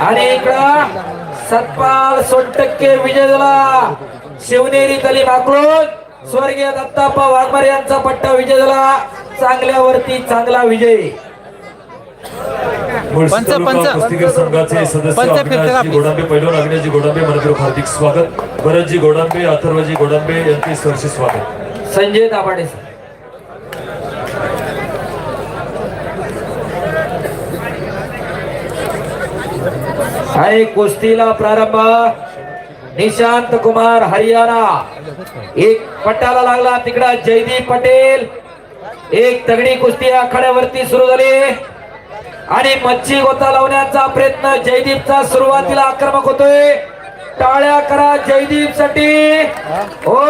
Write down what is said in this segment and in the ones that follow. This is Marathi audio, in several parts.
आणि इकडं सतपाल सोनटक्के विजय झाला शिवनेरी तली माकडून स्वर्गीय दत्ताप्पा वाघमारे यांचा पट्टा विजय झाला चांगल्यावरती चांगला विजय. मुळशी पंच- तालुका पंच- कुस्तीगीर संघाचे सदस्य पंच फिरते अविनाशजी आपली. गोडांबे पैलवान अविनाशजी गोडांबे मनपूर्वक हार्दिक स्वागत. भरतजी गोडांबे अथर्वजी गोडांबे यांचे स्वागत. संजय दाभाडे आहे कुस्तीला प्रारंभ. निशांत कुमार हरियाणा. एक पट्टाला लागला तिकडा जयदीप पटेल. एक तगडी कुस्ती आखाड्यावरती सुरू झाली. आणि मच्छी गोता लावण्याचा प्रयत्न जयदीपचा सुरुवातीला आक्रमक होतोय. टाळ्या करा जयदीपसाठी हो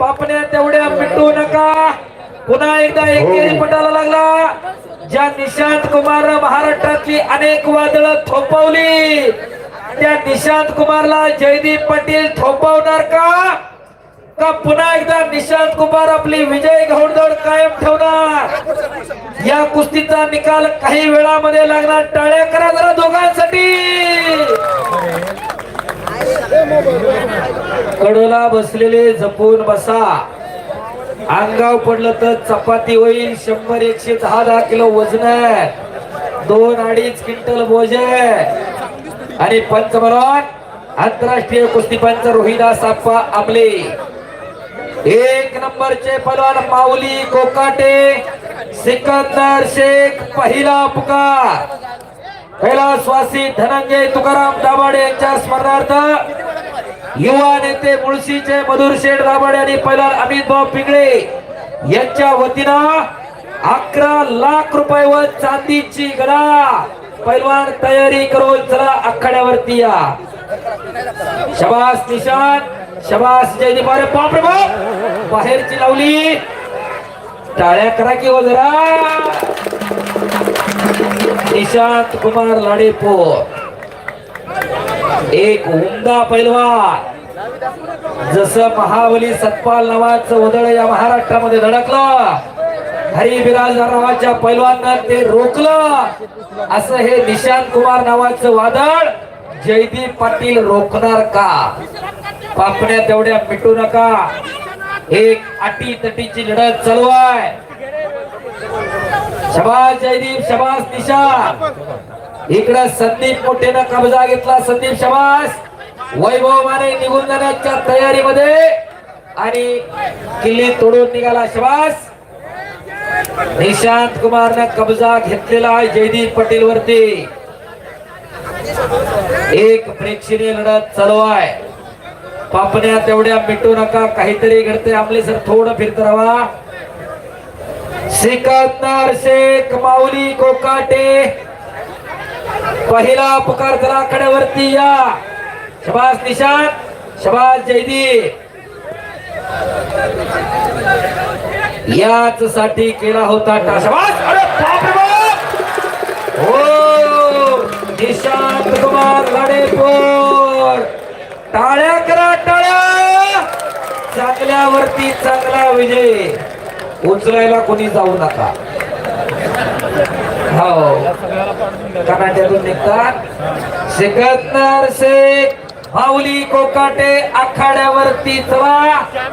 पापण्या तेवढ्या मिटू नका. पुन्हा एकदा एकेरी पटाला लागला. ज्या निशांत कुमार महाराष्ट्रातली अनेक वादळ थोपवली त्या निशांत कुमारला जयदीप पाटील थोपवणार का? का पुन्हा एकदा निशांत कुमार आपली विजय घौडदौड कायम ठेवणार? या कुस्तीचा निकाल काही वेळामध्ये लागणार. टाळ्या करा जरा दोघांसाठी. कडोला बसलेले जपून बसा. अंगाव पडलं तर चपाती होईल शंभर एकशे दहा दहा किलो वजन आहे. दोन अडीच क्विंटल बोज आहे. आणि पंचमरण आंतरराष्ट्रीय कुस्ती पंच रोहिदास आप्पा आमले एक नंबरचे पलवान माऊली कोकाटे सिकंदर शेख पहिला पुकार. कैलासवासी धनंजय तुकाराम दाभाडे यांच्या स्मरणार्थ युवा नेते मुळशीचे मधुर शेठ दाभाडे आणि पहिला अमित भाऊ पिंगळे यांच्या वतीनं अकरा लाख रुपये व चांदीची गडा पैलवान तयारी करून चला आखाड्यावरती या. शबास निशान शबास जयदीप अरे बाप रे बाप! बाहेरची लावली. टाळ्या करा की हो जरा. निशांत कुमार लाडेपोर. एक उमदा पैलवान. जस महाबली सतपाल नावाचं उदळ या महाराष्ट्रामध्ये धडकलं हरी बिराजदार नावाच्या पैलवानं ते रोखलं. असं हे निशांत कुमार नावाचं वादळ जयदीप पाटील रोखणार का? पापण्या तेवढ्या मिटू नका. एक अटी तटीची लढत चालू आहे. शबास जयदीप शबास निशांत. इकडं संदीप मोठेनं कब्जा घेतला. संदीप शमास वैभव माने निघून जाण्याच्या तयारीमध्ये आणि किल्ली तोडून निघाला शमास निशांत कुमारनं कब्जा घेतलेला आहे जयदीप पटेल वरती. एक प्रेक्षणीय लढत चालू आहे. पापण्या तेवढ्या मिटू नका. काहीतरी घडते आपले सर थोडं फिरत राहा. श्रीकांत शेख माऊली कोकाटे पहिला पुकार जरा आखाड्यावरती या. शबास निशान शबास जयदीप याच साठी केला होता टा शबास! अरे हो निशांत कुमार लडेपोर. टाळ्या करा टाळ्या. चांगल्यावरती चांगला विजय. उचलायला कोणी जाऊ नका. हो. कर्नाटकातून निघतात. सिकंदर शेख माऊली कोकाटे आखाड्यावरती चला.